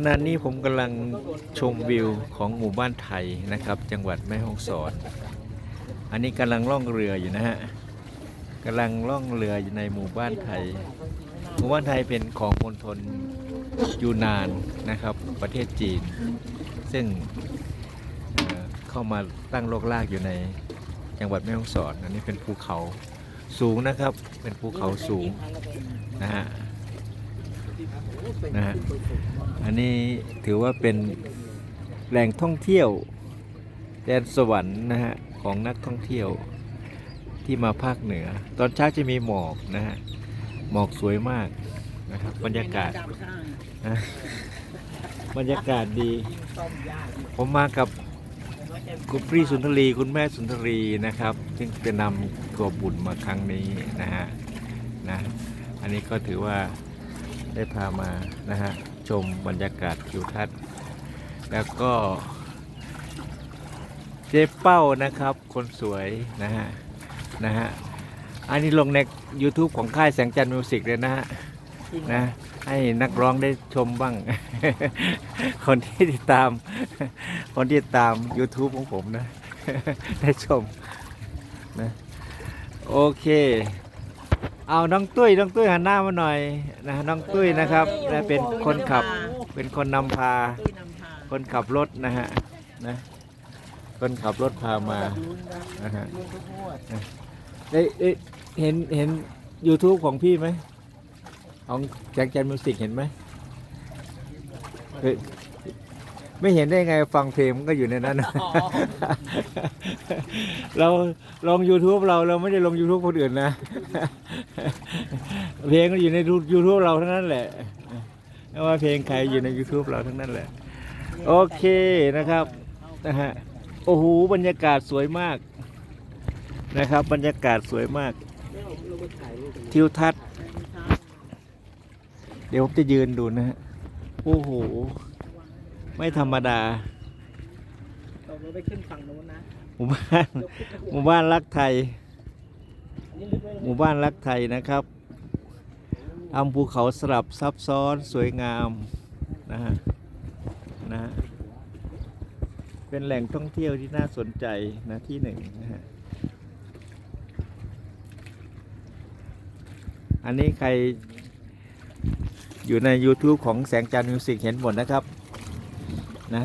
ขณะนี้ผมกำลังชมวิวของหมู่บ้านไทยนะครับ จังหวัดแม่ฮ่องสอน อันนี้กำลังล่องเรืออยู่นะฮะกำลังล่องเรืออยู่ในหมู่บ้านไทย หมู่บ้านไทยเป็นของมณฑลยูนานนะครับ ประเทศจีน ซึ่งเเข้ามาตั้งโลกลากอยู่ในจังหวัดแม่ฮ่องสอน อันนี้เป็นภูเขาสูงนะครับ เป็นภูเขาสูงนะฮะ นะฮะอันนี้ถือว่าเป็นแหล่งท่องเที่ยวแดนสวรรค์นะฮะของนักท่องเที่ยวที่มาภาคเหนือ ตอนเช้าจะมีหมอกนะฮะหมอกสวยมากนะครับบรรยากาศนะบรรยากาศดี ผมมากับคุณพี่สุนทรีคุณแม่สุนทรีนะครับ ซึ่งจะนำทัวบุญมาครั้งนี้นะฮะนะอันนี้ก็ถือว่า ได้พามานะฮะชมบรรยากาศทิวทัศน์ แล้วก็เจ๊เป้านะครับ คนสวยนะฮะนะฮะอันนี้ลงใน YouTube ของค่ายแสงจันทร์มิวสิกเลยนะฮะนะให้นักร้องได้ชมบ้าง คนที่ติดตาม คนที่ติดตาม YouTube ของผมนะ ได้ชมนะโอเค เอาน้องตุ้ยน้องตุ้ยหันหน้ามาหน่อยนะน้องตุ้ยนะครับนะเป็นคนขับเป็นคนนำพา ตุ้ยนำพาคนขับรถนะฮะนะคนขับรถพามานะฮะนะได้ได้เห็นเห็น YouTube ของพี่ไหมของแจ็คแจนมิวสิกเห็นไหมเฮ้ย ไม่เห็นได้ไงฟังเพลงมันก็อยู่ในนั้นนะเราลง YouTube เราเราไม่ได้ลง YouTube คนอื่นนะ เพลงก็อยู่ใน YouTube เราทั้งนั้นแหละไม่ว่าเพลงใครอยู่ใน YouTube เราทั้งนั้นแหละ โอเคนะครับนะฮะโอ้โหบรรยากาศสวยมากนะครับ บรรยากาศสวยมาก ทิวทัศน์ เดี๋ยวผมจะยืนดูนะฮะโอ้โห ไม่ธรรมดาเราไปขึ้นฝั่งนู้นนะหมู่บ้าน หมู่บ้านรักไทยหมู่บ้านรักไทยนะครับทำภูเขาสลับซับซ้อนสวยงามนะฮะนะฮะเป็นแหล่งท่องเที่ยวที่น่าสนใจนะที่หนึ่งนะฮะอันนี้ใครอยู่ใน YouTube ของแสงจันทร์มิวสิกเห็นหมดนะครับ นะ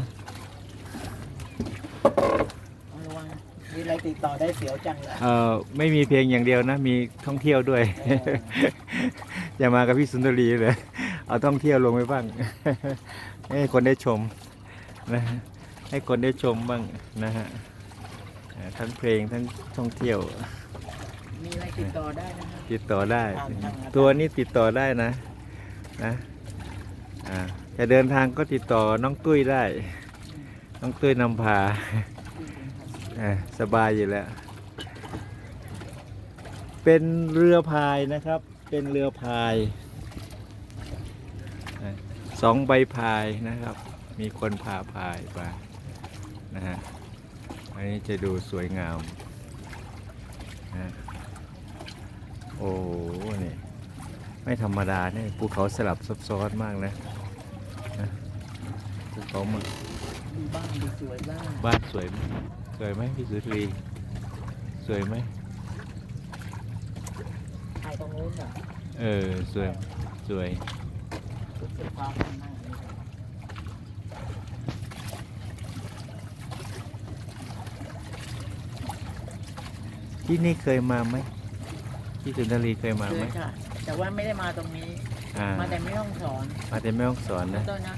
ระวังมีอะไรติดต่อได้เสียวจังเลยเอ่อไม่มีเพลงอย่างเดียวนะ มีท่องเที่ยวด้วย อย่ามากับพี่สุนทรีเลยเอาท่องเที่ยวลงไปบ้าง ให้คนได้ชมนะให้คนได้ชมบ้างนะฮะเอ่อทั้งเพลงทั้งท่องเที่ยว มีอะไรติดต่อได้นะครับติดต่อได้ตามทางอาจารย์ตัวนี้ติดต่อได้นะนะอ่า จะเดินทางก็ติดต่อน้องตุ้ยได้ น้องตุ้ยนำพาสบายอยู่แล้ว เป็นเรือพายนะครับ เป็นเรือพายสองใบพายนะครับ มีคนพาพายมานะฮะ อันนี้จะดูสวยงามนะฮะโอ้โหนี่ไม่ธรรมดาเนี่ยภูเขาสลับซับซ้อนมากนะ นะภูเขามาดูบ้านสวยบ้างบ้านสวยไหมสวยไหมพี่สุรีสวยไหมถ่ายตรงนู้นเหรอเออสวยสวยสุดสุดความที่นี่เคยมาไหมพี่สุนทรีเคยมาไหมยค่ะแต่ว่าไม่ได้มาตรงนี้ อ่ามาแต่ไม่ต้องสอนมาแต่แม่ฮ่องสอนนะ ต้นนะ